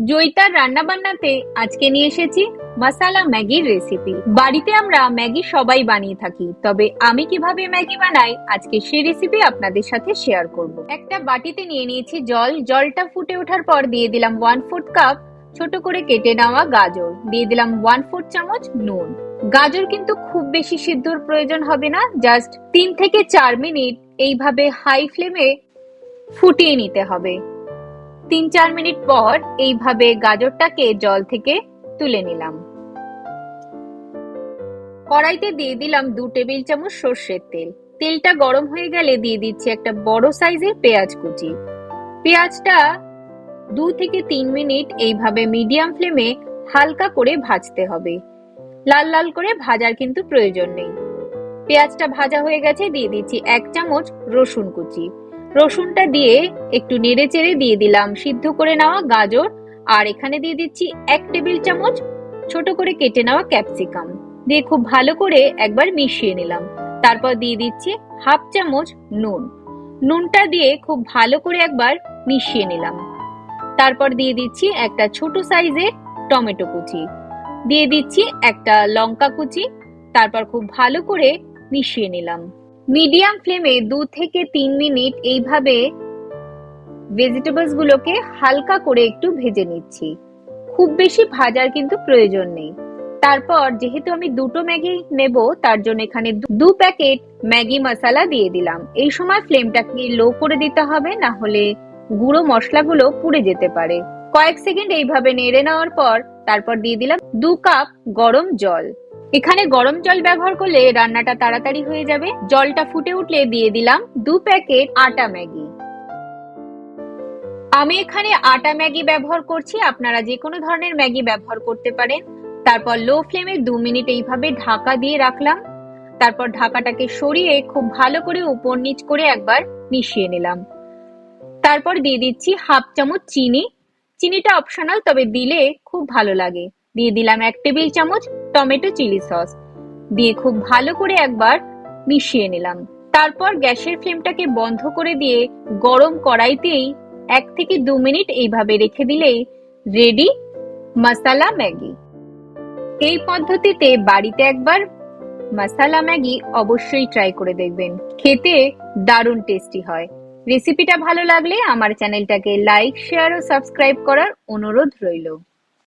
জয়িতার রান্না বান্নাতে আজকে নিয়ে এসেছি মশালা ম্যাগির রেসিপি বাড়িতে আমরা ম্যাগি সবাই বানিয়ে থাকি, তবে আমি কীভাবে ম্যাগি বানাই আজকে সেই রেসিপি আপনাদের সাথে শেয়ার করব। একটা বাটিতে নিয়ে নিয়েছি জল, জলটা ফুটে ওঠার পর দিয়ে দিলাম ওয়ান ফোর্থ কাপ ছোট করে কেটে নেওয়া গাজর। দিয়ে দিলাম ওয়ান ফোর্থ চামচ নুন। গাজর কিন্তু খুব বেশি সিদ্ধর প্রয়োজন হবে না জাস্ট তিন থেকে চার মিনিট এইভাবে হাই ফ্লেমে ফুটিয়ে নিতে হবে। তিন চার মিনিট পর এইভাবে গাজরটাকে জল থেকে তুলে নিলাম। কড়াইতে দিয়ে দিলাম দু টেবিল চামচ সর্ষের তেল। তেলটা গরম হয়ে গেলে দিয়ে দিচ্ছি একটা বড় সাইজের পেঁয়াজ কুচি। পেঁয়াজটা দু থেকে তিন মিনিট এইভাবে মিডিয়াম ফ্লেমে হালকা করে ভাজতে হবে। লাল লাল করে ভাজার কিন্তু প্রয়োজন নেই। পেঁয়াজটা ভাজা হয়ে গেছে, দিয়ে দিচ্ছি এক চামচ রসুন কুচি। রসুনটা দিয়ে একটু নেড়ে চেড়ে দিয়ে দিলাম। সিদ্ধ করে নেওয়া গাজর, আর এখানে দিয়ে দিচ্ছি এক টেবিল চামচ ছোট করে কেটে নেওয়া ক্যাপসিকাম। দিয়ে খুব ভালো করে একবার মিশিয়ে নিলাম। তারপর দিয়ে দিচ্ছি হাফ চামচ নুন। নুনটা দিয়ে খুব ভালো করে একবার মিশিয়ে নিলাম। তারপর দিয়ে দিচ্ছি একটা ছোট সাইজের টমেটো কুচি। দিয়ে দিচ্ছি একটা লঙ্কা কুচি। তারপর খুব ভালো করে মিশিয়ে নিলাম। মিডিয়াম ফ্লেমে দু থেকে তিন মিনিট এইভাবে ভেজিটেবলস গুলোকে হালকা করে একটু ভেজে নিচ্ছি। খুব বেশি ভাজার কিন্তু প্রয়োজন নেই। তারপর যেহেতু আমি দুটো ম্যাগি নেব, তার জন্য এখানে দু প্যাকেট ম্যাগি মশলা দিয়ে দিলাম। এই সময় ফ্লেমটাকে লো করে দিতে হবে, না হলে গুঁড়ো মশলাগুলো পুড়ে যেতে পারে। কয়েক সেকেন্ড এইভাবে নেড়ে নেওয়ার পর তারপর দিয়ে দিলাম দু কাপ গরম জল। এখানে গরম জল ব্যবহার করলে রান্নাটা তাড়াতাড়ি হয়ে যাবে। জলটা ফুটে উঠলে দিয়ে দিলাম দু প্যাকেট আটা ম্যাগি। আমি এখানে আটা ম্যাগি ব্যবহার করছি। আপনারা যে কোনো ধরনের ম্যাগি ব্যবহার করতে পারেন। তারপর লো ফ্লেমে দু মিনিট এইভাবে ঢাকা দিয়ে রাখলাম। তারপর ঢাকাটাকে সরিয়ে খুব ভালো করে উপর নিচ করে একবার মিশিয়ে নিলাম। তারপর দিয়ে দিচ্ছি হাফ চামচ চিনি। চিনিটা অপশনাল, তবে দিলে খুব ভালো লাগে। দিয়ে দিলাম এক টেবিল চামচ টমেটো চিলি সস। দিয়ে খুব ভালো করে একবার মিশিয়ে নিলাম। তারপর গ্যাসের ফ্লেমটাকে বন্ধ করে দিয়ে গরম কড়াইতেই এক থেকে দু মিনিট এইভাবে রেখে দিলেই রেডি মশালা ম্যাগি। এই পদ্ধতিতে বাড়িতে একবার মশালা ম্যাগি অবশ্যই ট্রাই করে দেখবেন। খেতে দারুণ টেস্টি হয়। রেসিপিটা ভালো লাগলে আমার চ্যানেলটাকে লাইক, শেয়ার ও সাবস্ক্রাইব করার অনুরোধ রইল।